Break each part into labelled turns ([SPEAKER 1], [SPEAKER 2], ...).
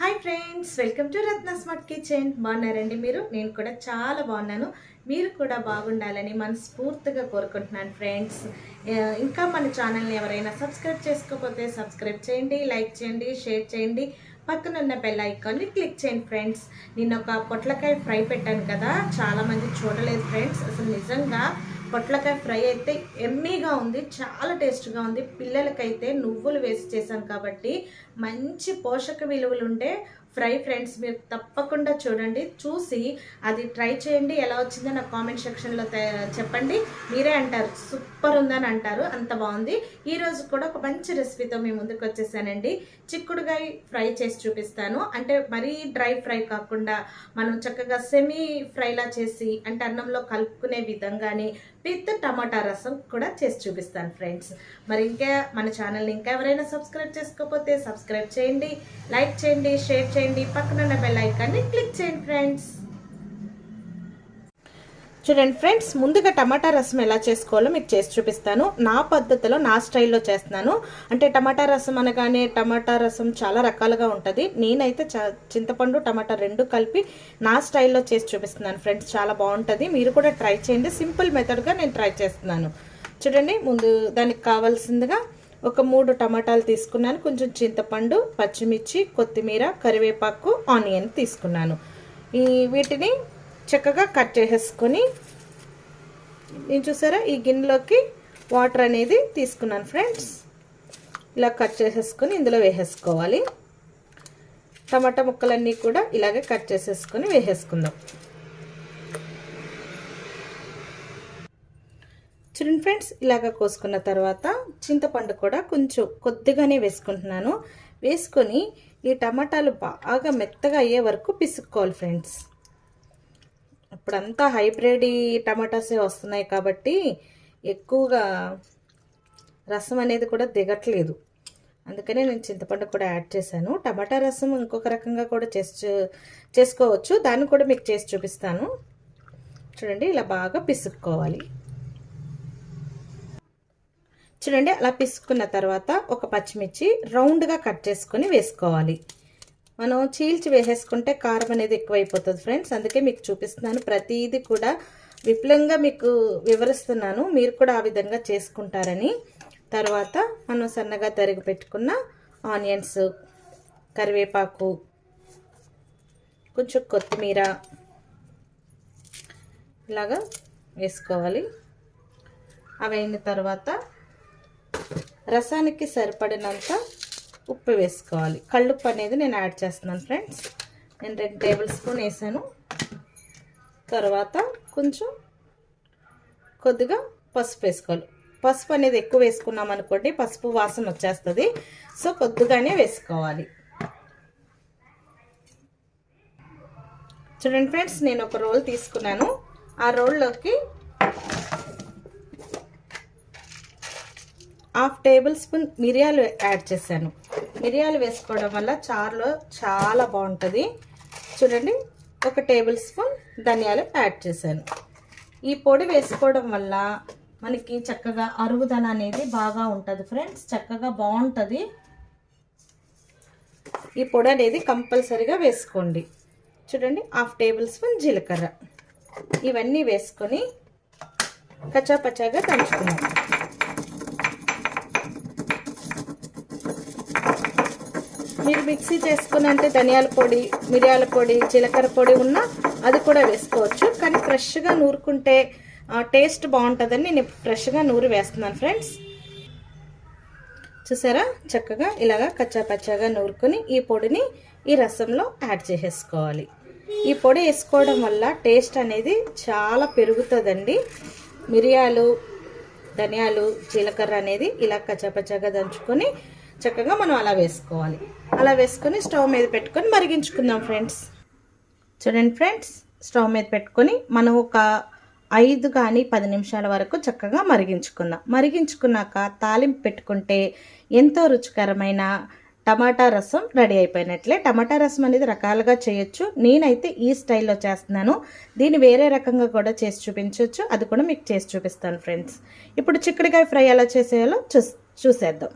[SPEAKER 1] Hi friends welcome to Ratna smart kitchen. బాగున్నారండి మీరు? నేను కూడా చాలా బాగున్నాను. మీరు కూడా బాగుండాలని మనస్ఫూర్తిగా కోరుకుంటున్నాను ఫ్రెండ్స్. ఇంకా మన ఛానల్ని ఎవరైనా సబ్స్క్రైబ్ చేసుకోకపోతే సబ్స్క్రైబ్ చేయండి లైక్ చేయండి షేర్ చేయండి. పక్కన ఉన్న బెల్ ఐకాన్ని క్లిక్ చేయండి ఫ్రెండ్స్. నేను ఒక పొట్లకాయ ఫ్రై పెట్టాను కదా చాలామంది చూడలేదు ఫ్రెండ్స్. అసలు నిజంగా పొట్లకాయ ఫ్రై అయితే ఎమ్మీగా ఉంది చాలా టేస్ట్గా ఉంది. పిల్లలకైతే నువ్వులు వేసి చేశాను కాబట్టి మంచి పోషక విలువలు ఉండే ఫ్రై ఫ్రెండ్స్ మీరు తప్పకుండా చూడండి. చూసి అది ట్రై చేయండి. ఎలా వచ్చిందో నాకు కామెంట్ సెక్షన్లో చెప్పండి. మీరే అంటారు. సూపర్ ఉందని అంటారు. అంత బాగుంది. ఈరోజు కూడా ఒక మంచి రెసిపీతో మీ ముందుకు వచ్చేసానండి. చిక్కుడుగాయ ఫ్రై చేసి చూపిస్తాను. అంటే మరీ డ్రై ఫ్రై కాకుండా మనం చక్కగా సెమీ ఫ్రైలా చేసి అంటే అన్నంలో కలుపుకునే విధంగానే విత్ టమాటా రసం కూడా చేసి చూపిస్తాను ఫ్రెండ్స్. మరి ఇంకా మన ఛానల్ని ఇంకా ఎవరైనా సబ్స్క్రైబ్ చేసుకోకపోతే సబ్స్క్రైబ్ చేయండి. లైక్ చేయండి షేర్ చేయండి. పక్కన ఉన్న బెల్ ఐకాన్ని క్లిక్ చేయండి ఫ్రెండ్స్ చూడండి ఫ్రెండ్స్ ముందుగా టమాటా రసం ఎలా చేసుకోవాలో మీకు చేసి చూపిస్తాను. నా పద్ధతిలో నా స్టైల్లో చేస్తున్నాను. అంటే టమాటా రసం అనగానే టమాటా రసం చాలా రకాలుగా ఉంటుంది. నేనైతే చింతపండు టమాటా రెండు కలిపి నా స్టైల్లో చేసి చూపిస్తున్నాను ఫ్రెండ్స్ చాలా బాగుంటుంది. మీరు కూడా ట్రై చేయండి. సింపుల్ మెథడ్గా నేను ట్రై చేస్తున్నాను. చూడండి ముందు దానికి కావాల్సిందిగా ఒక మూడు టమాటాలు తీసుకున్నాను. కొంచెం చింతపండు పచ్చిమిర్చి కొత్తిమీర కరివేపాకు ఆనియన్ తీసుకున్నాను. ఈ వీటిని చక్కగా కట్ చేసేసుకొని నేను చూసారా? ఈ గిన్నెలోకి వాటర్ అనేది తీసుకున్నాను ఫ్రెండ్స్. ఇలా కట్ చేసేసుకొని ఇందులో వేసేసుకోవాలి. టమాటా ముక్కలన్నీ కూడా ఇలాగే కట్ చేసేసుకొని వేసేసుకుందాం. చూడండి ఫ్రెండ్స్ ఇలాగ కోసుకున్న తర్వాత చింతపండు కూడా కొంచెం కొద్దిగానే వేసుకుంటున్నాను. వేసుకొని ఈ టమాటాలు బాగా మెత్తగా అయ్యే వరకు పిసుక్కోవాలి ఫ్రెండ్స్. ఇప్పుడంతా హైబ్రిడ్ టమాటాసే వస్తున్నాయి కాబట్టి ఎక్కువగా రసం అనేది కూడా దిగట్లేదు. అందుకనే నేను చింతపండు కూడా యాడ్ చేశాను. టమాటా రసం ఇంకొక రకంగా కూడా చేసి చేసుకోవచ్చు. దాన్ని కూడా మీకు చేసి చూపిస్తాను. చూడండి ఇలా బాగా పిసుక్కోవాలి. చూడండి అలా పిసుకున్న తర్వాత ఒక పచ్చిమిర్చి రౌండ్గా కట్ చేసుకొని వేసుకోవాలి. మనం చీల్చి వేసేసుకుంటే కారం అనేది ఎక్కువైపోతుంది ఫ్రెండ్స్. అందుకే మీకు చూపిస్తున్నాను. ప్రతిదీ కూడా విపులంగా మీకు వివరిస్తున్నాను. మీరు కూడా ఆ విధంగా చేసుకుంటారని. తర్వాత మనం సన్నగా తరిగి పెట్టుకున్న ఆనియన్స్ కరివేపాకు కొంచెం కొత్తిమీర ఇలాగా వేసుకోవాలి. అవి అయిన తర్వాత రసానికి సరిపడినంత ఉప్పు వేసుకోవాలి. కళ్ళుప్పు అనేది నేను యాడ్ చేస్తున్నాను ఫ్రెండ్స్. నేను రెండు టేబుల్ స్పూన్ వేసాను. తర్వాత కొంచెం కొద్దిగా పసుపు వేసుకోవాలి. పసుపు అనేది ఎక్కువ వేసుకున్నాం అనుకోండి పసుపు వాసన వచ్చేస్తుంది. సో కొద్దిగానే వేసుకోవాలి. చూడండి ఫ్రెండ్స్ నేను ఒక రోల్ తీసుకున్నాను. ఆ రోల్లోకి హాఫ్ టేబుల్ స్పూన్ మిరియాలు యాడ్ చేశాను. మిరియాలు వేసుకోవడం వల్ల చారులో చాలా బాగుంటుంది. చూడండి ఒక టేబుల్ స్పూన్ ధనియాలు యాడ్ చేశాను. ఈ పొడి వేసుకోవడం వల్ల మనకి చక్కగా అరుగుదల అనేది బాగా ఉంటుంది ఫ్రెండ్స్. చక్కగా బాగుంటుంది. ఈ పొడి అనేది కంపల్సరీగా వేసుకోండి. చూడండి హాఫ్ టేబుల్ స్పూన్ జీలకర్ర. ఇవన్నీ వేసుకొని కచ్చాపచ్చాగా దంచుకున్నాం మీరు మిక్సీ చేసుకున్నంటే ధనియాల పొడి మిరియాల పొడి జీలకర్ర పొడి ఉన్నా అది కూడా వేసుకోవచ్చు. కానీ ఫ్రెష్గా నూరుకుంటే టేస్ట్ బాగుంటుందని నేను ఫ్రెష్గా నూరి వేస్తున్నాను ఫ్రెండ్స్. చూసారా? చక్కగా ఇలాగా కచ్చా పచ్చాగా నూరుకొని ఈ పొడిని ఈ రసంలో యాడ్ చేసేసుకోవాలి. ఈ పొడి వేసుకోవడం వల్ల టేస్ట్ అనేది చాలా పెరుగుతుందండి. మిరియాలు ధనియాలు జీలకర్ర అనేది ఇలా కచ్చాపచ్చాగా దంచుకొని చక్కగా మనం అలా వేసుకోవాలి. అలా వేసుకొని స్టవ్ మీద పెట్టుకొని మరిగించుకుందాం ఫ్రెండ్స్. చూడండి ఫ్రెండ్స్ స్టవ్ మీద పెట్టుకొని మనం ఒక ఐదు కానీ పది నిమిషాల వరకు చక్కగా మరిగించుకుందాం. మరిగించుకున్నాక తాలింపు పెట్టుకుంటే ఎంతో రుచికరమైన టమాటా రసం రెడీ అయిపోయినట్లే. టమాటా రసం అనేది రకాలుగా చేయొచ్చు. నేనైతే ఈ స్టైల్లో చేస్తున్నాను. దీన్ని వేరే రకంగా కూడా చేసి చూపించవచ్చు అది కూడా మీకు చేసి చూపిస్తాను ఫ్రెండ్స్. ఇప్పుడు చిక్కుడుకాయ ఫ్రై ఎలా చేసేయాలో చూ చూసేద్దాం.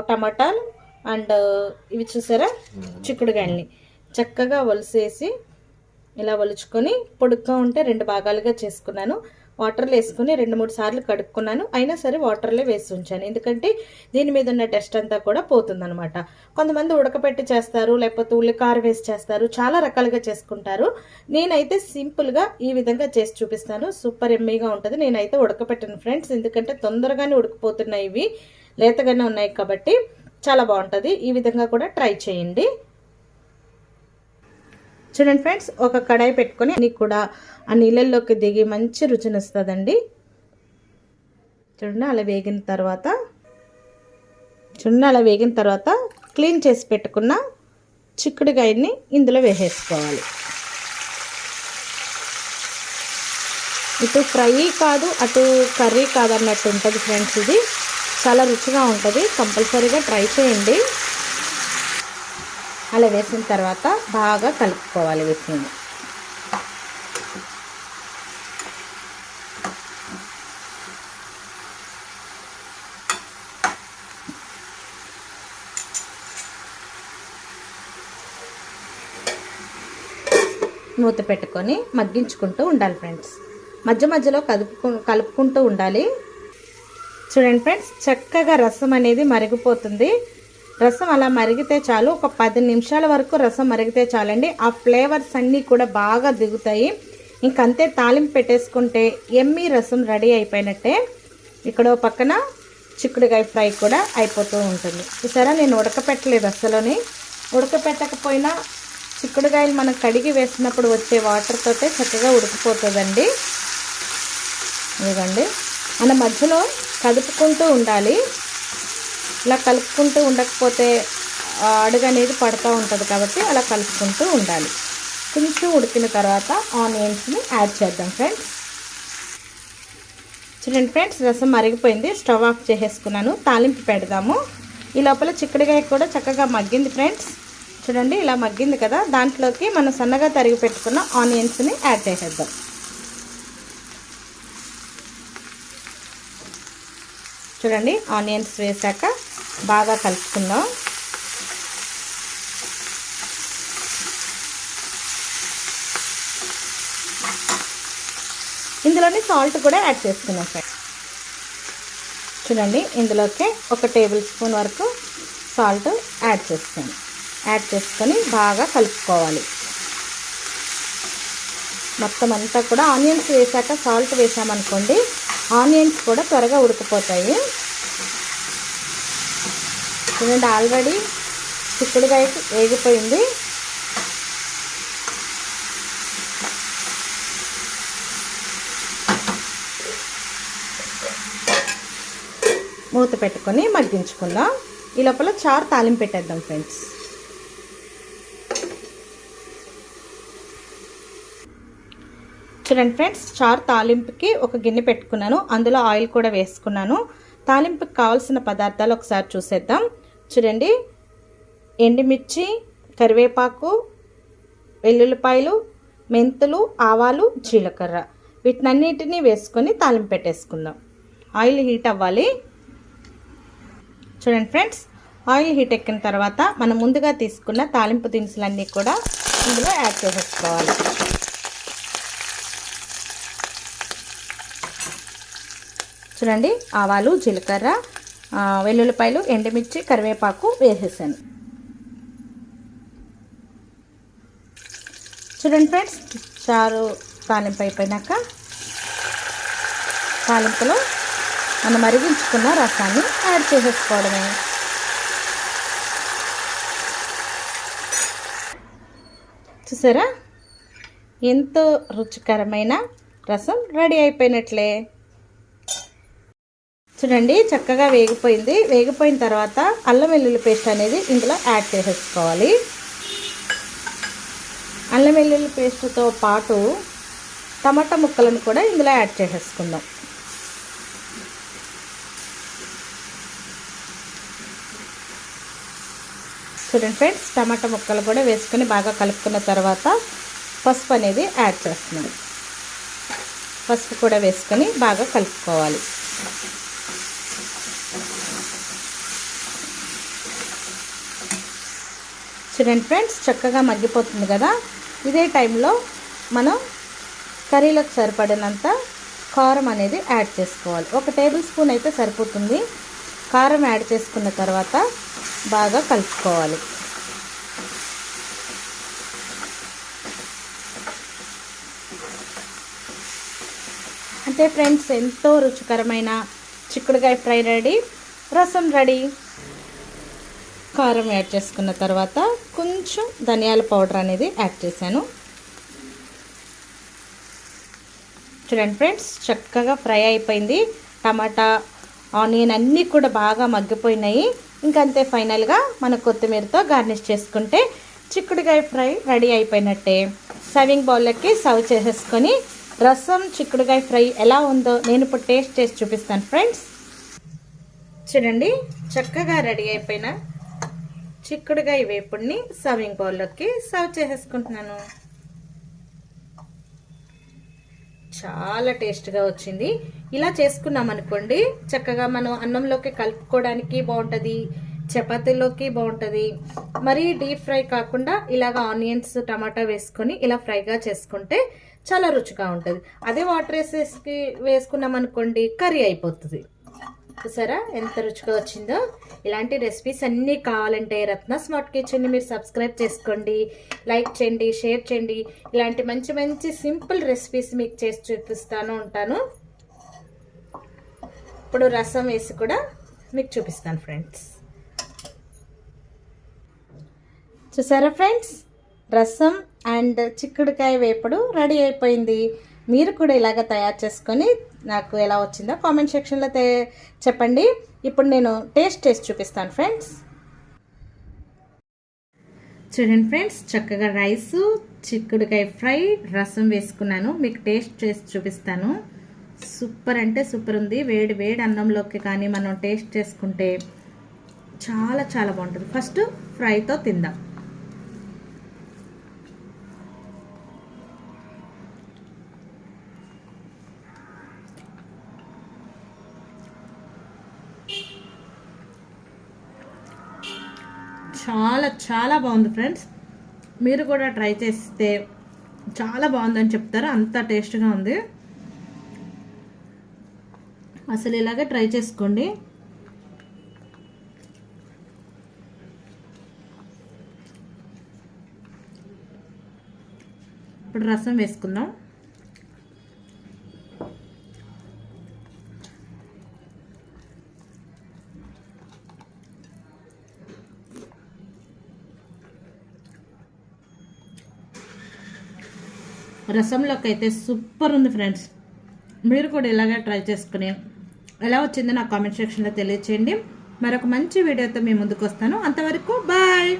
[SPEAKER 1] టమాటాలు అండ్ ఇవి చూసారా? చిక్కుడుగాయల్ని చక్కగా ఒలిసేసి ఇలా ఒలుచుకొని పొడుగ్గా ఉంటే రెండు భాగాలుగా చేసుకున్నాను. వాటర్లో వేసుకుని రెండు మూడు సార్లు కడుక్కున్నాను. అయినా సరే వాటర్లో వేసి ఉంచాను. ఎందుకంటే దీని మీద ఉన్న టెస్ట్ అంతా కూడా పోతుందనమాట కొంతమంది ఉడకపెట్టి చేస్తారు లేకపోతే ఉల్లికారు వేసి చేస్తారు. చాలా రకాలుగా చేసుకుంటారు. నేనైతే సింపుల్గా ఈ విధంగా చేసి చూపిస్తాను. సూపర్ ఎమ్మీగా ఉంటుంది. నేనైతే ఉడకపెట్టాను ఫ్రెండ్స్. ఎందుకంటే తొందరగానే ఉడికిపోతున్నాయి ఇవి. లేతగానే ఉన్నాయి కాబట్టి చాలా బాగుంటుంది. ఈ విధంగా కూడా ట్రై చేయండి. చూడండి ఫ్రెండ్స్ ఒక కడాయి పెట్టుకొని అన్నీ కూడా ఆ నీళ్ళల్లోకి దిగి మంచి రుచిని వస్తుందండి. చూడండి అలా వేగిన తర్వాత చూడండి అలా వేగిన తర్వాత క్లీన్ చేసి పెట్టుకున్న చిక్కుడుకాయని ఇందులో వేసేసుకోవాలి. ఇటు ఫ్రై కాదు అటు కర్రీ కాదన్నట్టు ఉంటుంది ఫ్రెండ్స్ ఇది. చాలా రుచిగా ఉంటుంది. కంపల్సరీగా ట్రై చేయండి. అలా వేసిన తర్వాత బాగా కలుపుకోవాలి వీటిని మూత పెట్టుకొని మగ్గించుకుంటూ ఉండాలి ఫ్రెండ్స్. మధ్య మధ్యలో కలుపుకు కలుపుకుంటూ ఉండాలి. చూడండి ఫ్రెండ్స్ చక్కగా రసం అనేది మరిగిపోతుంది. రసం అలా మరిగితే చాలు. ఒక పది నిమిషాల వరకు రసం మరిగితే చాలండి. ఆ ఫ్లేవర్స్ అన్నీ కూడా బాగా దిగుతాయి. ఇంకంతే తాలింపు పెట్టేసుకుంటే ఎమ్మి రసం రెడీ అయిపోయినట్టే. ఇక్కడ పక్కన చిక్కుడుకాయ ఫ్రై కూడా అయిపోతూ ఉంటుంది. చూసారా నేను ఉడకపెట్టలేదు అసలుని ఉడకపెట్టకపోయినా చిక్కుడుకాయలు మనం కడిగి వేసినప్పుడు వచ్చే వాటర్తో చక్కగా ఉడికిపోతుందండి. ఇదిగండి. మన మధ్యలో కలుపుకుంటూ ఉండాలి. ఇలా కలుపుకుంటూ ఉండకపోతే అడుగు అనేది పడుతూ ఉంటుంది కాబట్టి అలా కలుపుకుంటూ ఉండాలి. కొంచెం ఉడికిన తర్వాత ఆనియన్స్ని యాడ్ చేద్దాం ఫ్రెండ్స్. చూడండి ఫ్రెండ్స్ రసం మరిగిపోయింది. స్టవ్ ఆఫ్ చేసేసుకున్నాను. తాలింపు పెడదాము. ఈ లోపల చిక్కుడుకాయ కూడా చక్కగా మగ్గింది ఫ్రెండ్స్. చూడండి ఇలా మగ్గింది కదా. దాంట్లోకి మనం సన్నగా తరిగి పెట్టుకున్న ఆనియన్స్ని యాడ్ చేసేద్దాం. చూడండి ఆనియన్స్ వేసాక బాగా కలుపుకుందాం. ఇందులోని సాల్ట్ కూడా యాడ్ చేసుకున్నాం ఫ్రెండ్స్ చూడండి ఇందులోకి ఒక టేబుల్ స్పూన్ వరకు సాల్ట్ యాడ్ చేస్తాను యాడ్ చేసుకొని బాగా కలుపుకోవాలి. మొత్తం అంతా కూడా ఆనియన్స్ వేసాక సాల్ట్ వేసామనుకోండి ఆనియన్స్ కూడా త్వరగా ఉడికిపోతాయి. చూడండి ఆల్రెడీ చిక్కుడుకాయ వేగిపోయింది. మూత పెట్టుకొని మగ్గించుకుందాం. ఈ లోపల చారు తాలింపు పెట్టేద్దాం ఫ్రెండ్స్. చూడండి ఫ్రెండ్స్ చారు తాలింపుకి ఒక గిన్నె పెట్టుకున్నాను. అందులో ఆయిల్ కూడా వేసుకున్నాను. తాలింపుకి కావాల్సిన పదార్థాలు ఒకసారి చూసేద్దాం. చూడండి ఎండుమిర్చి కరివేపాకు వెల్లుల్లిపాయలు మెంతులు ఆవాలు జీలకర్ర. వీటినన్నిటినీ వేసుకొని తాలింపు పెట్టేసుకుందాం. ఆయిల్ హీట్ అవ్వాలి. చూడండి ఫ్రెండ్స్ ఆయిల్ హీట్ ఎక్కిన తర్వాత మనం ముందుగా తీసుకున్న తాలింపు దినుసులన్నీ కూడా ఇందులో యాడ్ చేసేసుకోవాలి. చూడండి ఆవాలు జీలకర్ర వెల్లుల్లిపాయలు ఎండుమిర్చి కరివేపాకు వేసేసాను. చూడండి ఫ్రెండ్స్ చారు తాలింపు అయిపోయినాక తాలింపులో మనం మరిగించుకున్న రసాన్ని యాడ్ చేసేసుకోవడమే. చూసారా? ఎంతో రుచికరమైన రసం రెడీ అయిపోయినట్లే. చూడండి చక్కగా వేగిపోయింది. వేగిపోయిన తర్వాత అల్లం వెల్లుల్లి పేస్ట్ అనేది ఇందులో యాడ్ చేసేసుకోవాలి. అల్లం వెల్లుల్లి పేస్ట్తో పాటు టమాటా ముక్కలను కూడా ఇందులో యాడ్ చేసేసుకుందాం. చూడండి ఫ్రెండ్స్ టమాటా ముక్కలు కూడా వేసుకొని బాగా కలుపుకున్న తర్వాత పసుపు అనేది యాడ్ చేస్తున్నాం పసుపు కూడా వేసుకొని బాగా కలుపుకోవాలి. చూడండి ఫ్రెండ్స్ చక్కగా మగ్గిపోతుంది కదా? ఇదే టైంలో మనం కర్రీలకు సరిపడినంత కారం అనేది యాడ్ చేసుకోవాలి. ఒక టేబుల్ స్పూన్ అయితే సరిపోతుంది. కారం యాడ్ చేసుకున్న తర్వాత బాగా కలుపుకోవాలి. అంటే ఫ్రెండ్స్ ఎంతో రుచికరమైన చిక్కుడుకాయ ఫ్రై రెడీ. రసం రెడీ. కారం యాడ్ చేసుకున్న తర్వాత కొంచెం ధనియాల పౌడర్ అనేది యాడ్ చేశాను. చూడండి ఫ్రెండ్స్ చక్కగా ఫ్రై అయిపోయింది. టమాటా ఆనియన్ అన్నీ కూడా బాగా మగ్గిపోయినాయి. ఇంకంతే ఫైనల్గా మన కొత్తిమీరతో గార్నిష్ చేసుకుంటే చిక్కుడుకాయ ఫ్రై రెడీ అయిపోయినట్టే. సర్వింగ్ బౌల్లోకి సర్వ్ చేసేసుకొని రసం చిక్కుడుకాయ ఫ్రై ఎలా ఉందో నేను ఇప్పుడు టేస్ట్ చేసి చూపిస్తాను ఫ్రెండ్స్. చూడండి చక్కగా రెడీ అయిపోయిన చిక్కుడుకాయ వేపుడిని సర్వింగ్ బౌల్లోకి సర్వ్ చేసేసుకుంటున్నాను. చాలా టేస్ట్గా వచ్చింది. ఇలా చేసుకున్నాం అనుకోండి చక్కగా మనం అన్నంలోకి కలుపుకోవడానికి బాగుంటుంది చపాతీలోకి బాగుంటుంది. మరీ డీప్ ఫ్రై కాకుండా ఇలాగ ఆనియన్స్ టమాటా వేసుకొని ఇలా ఫ్రైగా చేసుకుంటే చాలా రుచిగా ఉంటుంది. అదే వాటర్ వేసేసి వేసుకున్నాం అనుకోండి కర్రీ అయిపోతుంది. చూసారా ఎంత రుచిగా వచ్చిందో. ఇలాంటి రెసిపీస్ అన్నీ కావాలంటే రత్న స్మార్ట్ కిచెన్ని మీరు సబ్స్క్రైబ్ చేసుకోండి లైక్ చేయండి షేర్ చేయండి. ఇలాంటి మంచి మంచి సింపుల్ రెసిపీస్ మీకు చేసి చూపిస్తాను ఉంటాను. ఇప్పుడు రసం వేసి కూడా మీకు చూపిస్తాను ఫ్రెండ్స్ చూసారా ఫ్రెండ్స్ రసం అండ్ చిక్కుడుకాయ వేపుడు రెడీ అయిపోయింది. మీరు కూడా ఇలాగ తయారు చేసుకొని నాకు ఎలా వచ్చిందో కామెంట్ సెక్షన్లో చెప్పండి. ఇప్పుడు నేను టేస్ట్ చేసి చూపిస్తాను ఫ్రెండ్స్ చూడండి ఫ్రెండ్స్ చక్కగా రైస్ చిక్కుడుకాయ ఫ్రై రసం వేసుకున్నాను. మీకు టేస్ట్ చేసి చూపిస్తాను. సూపర్ అంటే సూపర్ ఉంది. వేడి వేడి అన్నంలోకి కానీ మనం టేస్ట్ చేసుకుంటే చాలా చాలా బాగుంటుంది. ఫస్ట్ ఫ్రైతో తిందాం చాలా చాలా బాగుంది ఫ్రెండ్స్. మీరు కూడా ట్రై చేస్తే చాలా బాగుందని చెప్తారు. అంత టేస్ట్గా ఉంది. అసలు ఇలాగే ట్రై చేసుకోండి. ఇప్పుడు రసం వేసుకుందాం. రసంలోకి అయితే సూపర్ ఉంది ఫ్రెండ్స్. మీరు కూడా ఇలాగే ట్రై చేసుకుని ఎలా వచ్చిందో నా కామెంట్ సెక్షన్లో తెలియచేయండి. మరొక మంచి వీడియోతో మీ ముందుకు వస్తాను. అంతవరకు బాయ్!